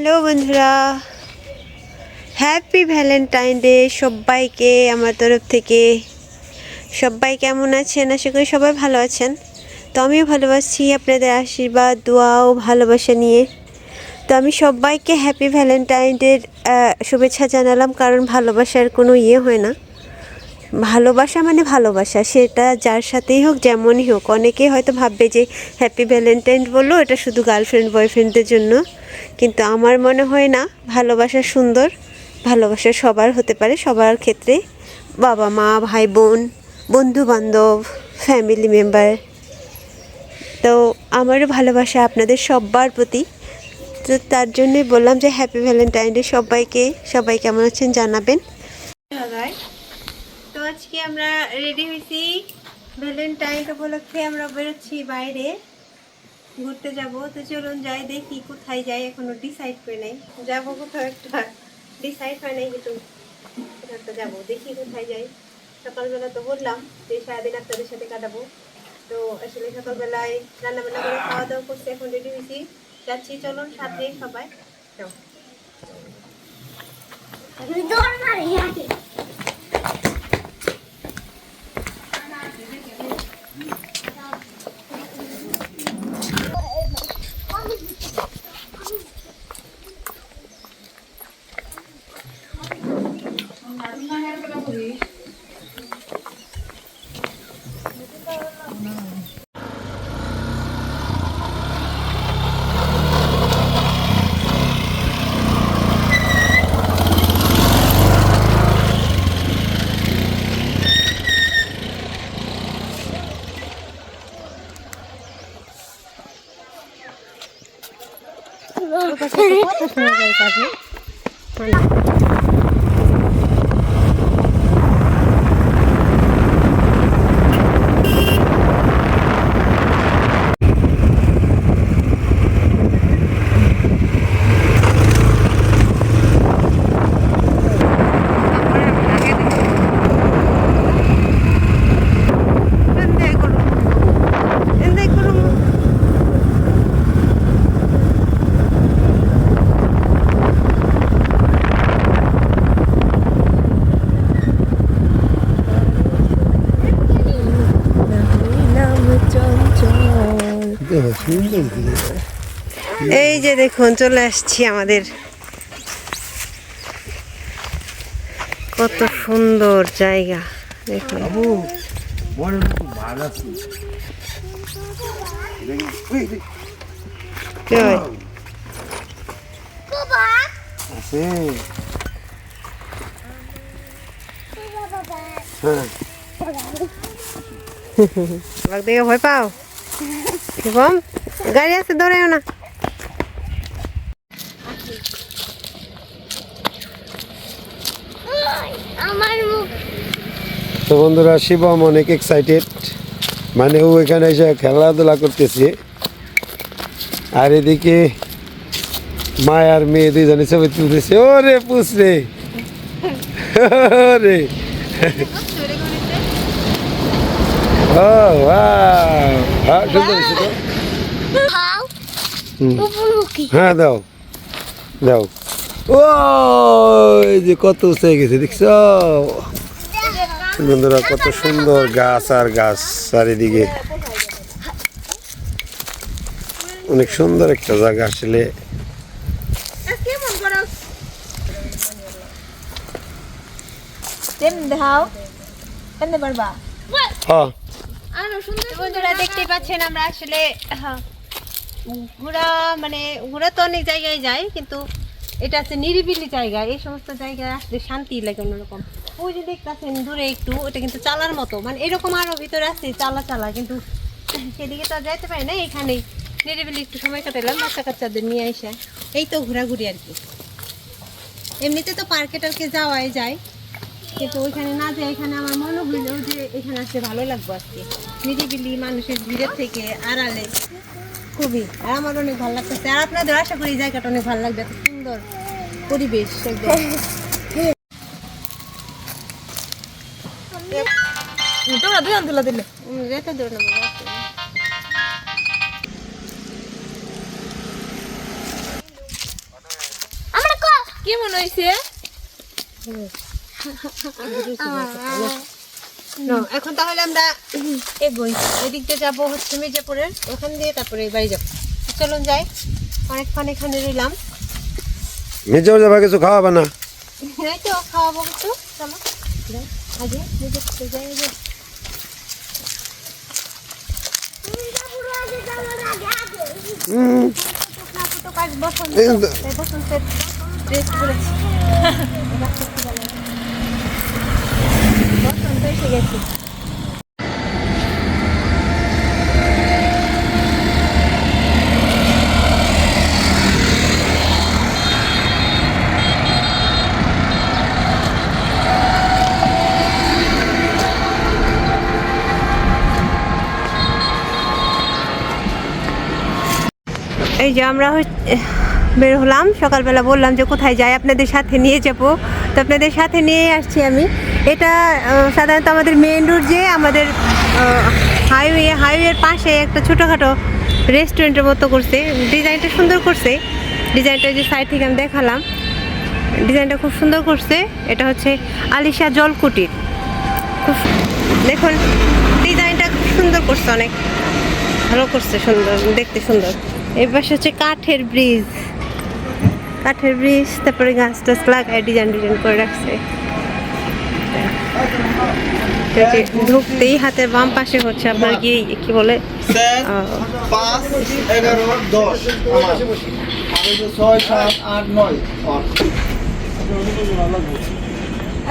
Hello বন্ধুরা। Happy Valentine day সবাইকে আমার তরফ থেকে। সবাই কেমন আছেন? আশা করি সবাই ভালো আছেন। তো আমিও ভালোবাসি আপনাদের আশীর্বাদ দোয়া ও ভালোবাসা নিয়ে। তো আমি সবাইকে হ্যাপি ভ্যালেন্টাইন ডের শুভেচ্ছা জানালাম, কারণ ভালোবাসার কোনো ইয়ে হয় না। ভালোবাসা মানে ভালোবাসা, সেটা যার সাথেই হোক, যেমনই হোক। অনেকেই হয়তো ভাববে যে হ্যাপি ভ্যালেন্টাইন বলল, এটা শুধু গার্লফ্রেন্ড বয়ফ্রেন্ডদের জন্য। কিন্তু আমার মনে হয় না, ভালোবাসা সুন্দর, ভালোবাসা সবার হতে পারে, সবার ক্ষেত্রে। বাবা মা, ভাই বোন বন্ধু বান্ধব ফ্যামিলি মেম্বার তো আমারও ভালোবাসা আপনাদের সবার প্রতি। তো তার জন্যই বললাম যে হ্যাপি ভ্যালেন্টাইন ডে সবাইকে, সবাই কেমন আছেন জানাবেন। তো আজকে আমরা রেডি হয়েছি। ভ্যালেন্টাইন উপলক্ষে আমরা বেরোচ্ছি বাইরে। ঘুরতে যাব। তো চলুন যাই, দেখি কোথায় যাই। এখনও ডিসাইড করে নাই। যাব কোথাও একটা। ডিসাইড হয় নাই, কিন্তু একটা যাব? দেখি কোথায় যাই। সকালবেলা তো বললাম যে সারাদিন আপনাদের সাথে কাটাবো। তো আসলে সকালবেলায় রান্নাবান্না করে খাওয়া দাওয়া করতে এখন রেডি হয়েছি। যাচ্ছি, চলুন সাথে সবাই। যাও Enday এই যে দেখুন চলে আসছি আমাদের। কত সুন্দর জায়গা দেখুন। বাঘ দেখে ভয় পাও? কম গাড়ি আছে না। তো বন্ধুরা, শিবম অনেক এক্সাইটেড মানে ও এখানে এসে খেলাধুলা করতেছে। আর এদিকে মায়ার মেয়ে দুইজনে ছবি তুলতেছে। ওরে পুষরে। ওরে। ও! হ্যাঁ সুন্দর। হ্যাঁ দাও। দাও। ও যে কত উঁচে গেছে দেখছ? বন্ধুরা কত সুন্দর গাছ আর গাছ চারিদিকে। অনেক সুন্দর একটা জায়গা আসলে। হ্যাঁ। বন্ধুরা দেখতেই পাচ্ছেন আমরা আসলে হ্যাঁ, ঘোরা মানে ঘোরা তো অনেক জায়গায় যায়, কিন্তু এটা হচ্ছে নিরিবিলি জায়গা। এই সমস্ত জায়গায় আসলে শান্তি লাগে অন্যরকম। ওই যে দেখতেছেন দূরে একটু, ওটা কিন্তু চালার মতো। মানে এরকম আরও ভিতরে আছে, চালা চালা, কিন্তু সেদিকে তো যাইতে পারি না, এখানেই। নিরিবিলি একটু সময় কাটালাম বাচ্চা কাচ্চাদের নিয়ে এসে এই তো ঘোরাঘুরি আর কি। এমনিতে তো পার্কে টার্কে যাওয়াই যায়, কিন্তু ওইখানে না যে এখানে আমার মনে হইল যে এখানে আসতে ভালো লাগবে আজকে। নিরিবিলি মানুষের ভিড়ের থেকে আড়ালে। খুবই। আর আমার অনেক ভালো লাগতেছে। আর আপনাদের আশা করি এই জায়গাটা অনেক ভালো লাগবে। এত সুন্দর পরিবেশ একদম। তোমরা দুজন তুলা দিলে যেতে দেবো না কেমন হয়েছে No, এখন তাহলে আমরা এগোই। এদিক দিয়ে যাব হচ্ছে মির্জাপুরের ওখান দিয়ে তারপরে বাড়ি যাব। চলুন যাই অনেকক্ষণ এখানে রইলাম। নিজেও যাবা কিছু খাওয়াবা না? এই তো খাওয়াবো একটু চলো। আগে মির্জাপুরে যাই আগে কাজ বসন্ত এই তো- তাই বসন্তের ড্রেস পরেছি বসন্ত এসে গেছে। এই যে আমরা হচ্ছে- বের হলাম, সকালবেলা বললাম যে কোথায় যাই, আপনাদের সাথে নিয়ে যাব। তো আপনাদের সাথে নিয়ে আসছি আমি। এটা সাধারণত আমাদের মেন রোড যে, আমাদের হাইওয়ে হাইওয়ের পাশে একটা ছোটোখাটো রেস্টুরেন্টের মতো করছে। ডিজাইনটা সুন্দর করছে। ডিজাইনটা যে সাইড থেকে আমি দেখালাম। ডিজাইনটা খুব সুন্দর করছে। এটা হচ্ছে আলিশা জলকুটির খুব দেখুন, ডিজাইনটা খুব সুন্দর করছে অনেক। ভালো করছে সুন্দর, দেখতে সুন্দর। এই পাশে হচ্ছে কাঠের ব্রিজ কাঠের ব্রিজ তারপরে গাছ টাছ লাগায় ডিজাইন ডিজাইন করে রাখছে। এই ঢুকতেই হাতের বাম পাশে হচ্ছে আপনার কি কি বলে?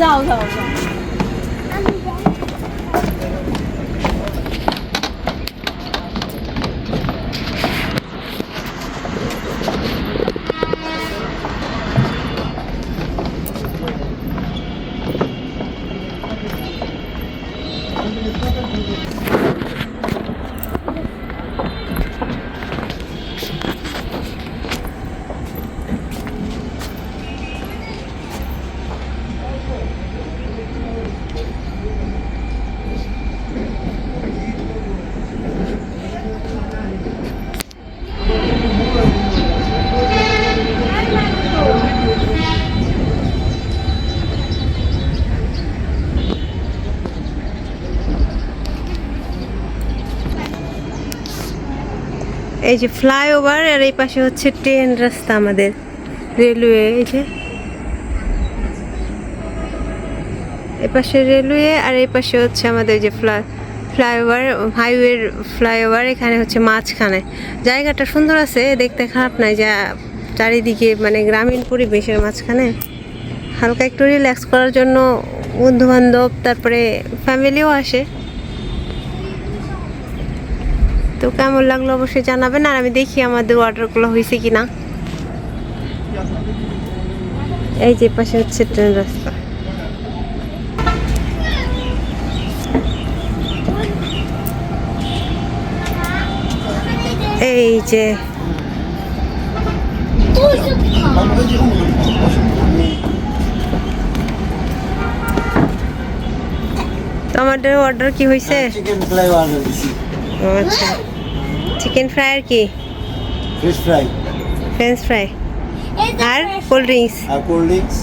যাও যাও পাঁচ এই যে ফ্লাইওভার আর এই পাশে হচ্ছে ট্রেন রাস্তা আমাদের রেলওয়ে এই যে। এই পাশে রেলওয়ে আর এই পাশে হচ্ছে আমাদের যে ফ্লাই ফ্লাইওভার হাইওয়ের ফ্লাইওভার এখানে হচ্ছে মাঝখানে। জায়গাটা সুন্দর আছে, দেখতে খারাপ নাই, যা চারিদিকে মানে গ্রামীণ পরিবেশের মাঝখানে। হালকা একটু রিল্যাক্স করার জন্য বন্ধু বান্ধব তারপরে ফ্যামিলিও আসে। তো কেমন লাগল অবশ্যই জানাবেন আর আমি দেখি আমাদের অর্ডারগুলো হয়েছে কি না এই যে পাশে হচ্ছে ট্রেন রাস্তা। এই যে তোমাদের অর্ডার কি হয়েছে? চিকেন ফ্রাই অর্ডার দিছি। আচ্ছা। চিকেন ফ্রাই আর কি? ফিশ ফ্রাই ফ্রেঞ্চ ফ্রাই আর কোল্ড ড্রিঙ্কস আর কোল্ড ড্রিঙ্কস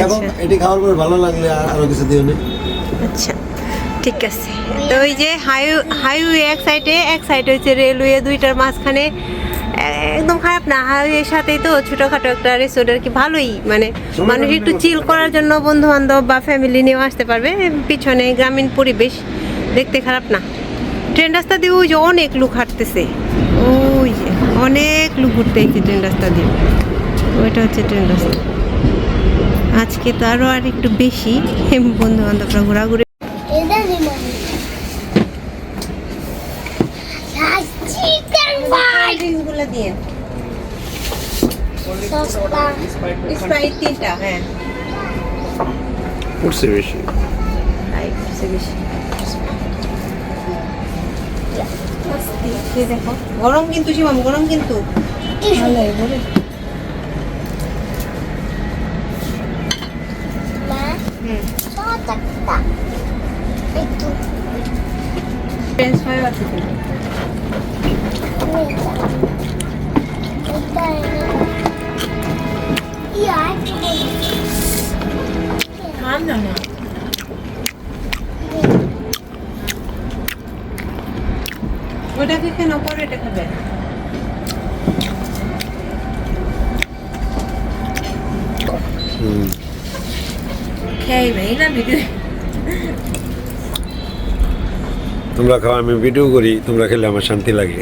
এবং আচ্ছা। এটি খাওয়ার পরে ভালো লাগলে আর- আরও কিছু দিও না। আচ্ছা ঠিক আছে। তো ওই যে হাই হাইওয়ে এক সাইডে এক সাইডে হচ্ছে রেলওয়ে দুইটার মাঝখানে একদম খারাপ না। হাইওয়ের সাথেই তো ছোটোখাটো একটা রেস্টুরেন্ট আর কি ভালোই। মানে মানুষ একটু চিল করার জন্য বন্ধু বান্ধব বা ফ্যামিলি নিয়েও আসতে পারবে। পিছনে গ্রামীণ পরিবেশ দেখতে খারাপ না। ট্রেন রাস্তা দিয়ে ওই যে অনেক লোক হাঁটতেছে। ওই যে অনেক লোক ঘুরতে এসেছে ট্রেন রাস্তা দিয়ে। ওইটা হচ্ছে ট্রেন রাস্তা। আজকে তো আরও আর একটু বেশি। বন্ধু বান্ধবরা ঘোরাঘুরি দিয়ে সস্তা স্প্রাইট তিনটা হ্যাঁ। বেশি বেশি এই দেখো গরম কিন্তু শিবম গরম কিন্তু ভালো এগুলো ফ্রেঞ্চ ফ্রাই আছে 안 나나. ওটাকে কেন পরে এটা খাবে? তোমরা খাও আমি ভিডিও করি তোমরা খেলে আমার শান্তি লাগে.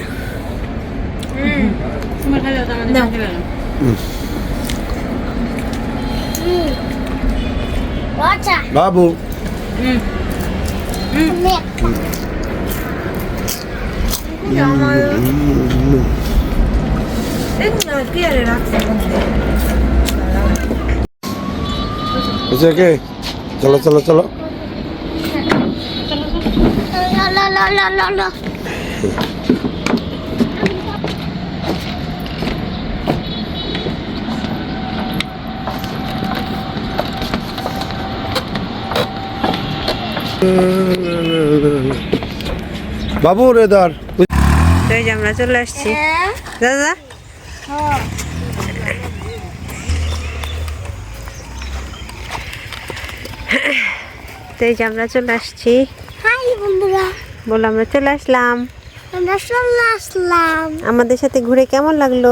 বাবু। হুম। কে চলো চলো চলো. বাবু রে ধর তো এই যে আমরা চলে আসছি। দাদা? তো এই যে আমরা চলে আসছি। হাই বন্ধুরা। বলে আমরা চলে আসলাম। আমরা চলে আসলাম। আমাদের সাথে ঘুরে কেমন লাগল?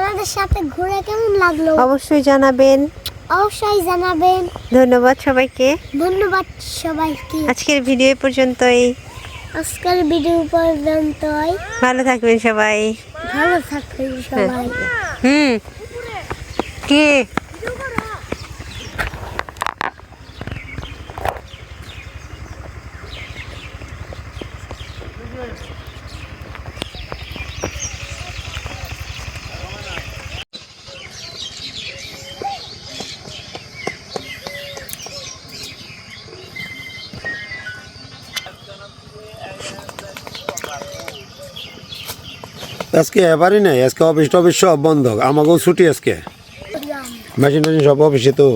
আমাদের সাথে ঘুরে কেমন লাগল? অবশ্যই জানাবেন। অবশ্যই জানাবেন। ধন্যবাদ সবাইকে। ধন্যবাদ সবাইকে। আজকের ভিডিও পর্যন্তই। আজকের ভিডিও পর্যন্ত ভালো থাকবেন সবাই। ভালো থাকবেন সবাই। হুম। কে? আজকে এবারই নাই আজকে অফিস টফিস সব বন্ধ। আমাকেও ছুটি আজকে। মেশিন টেশিন সব অফিসে তো।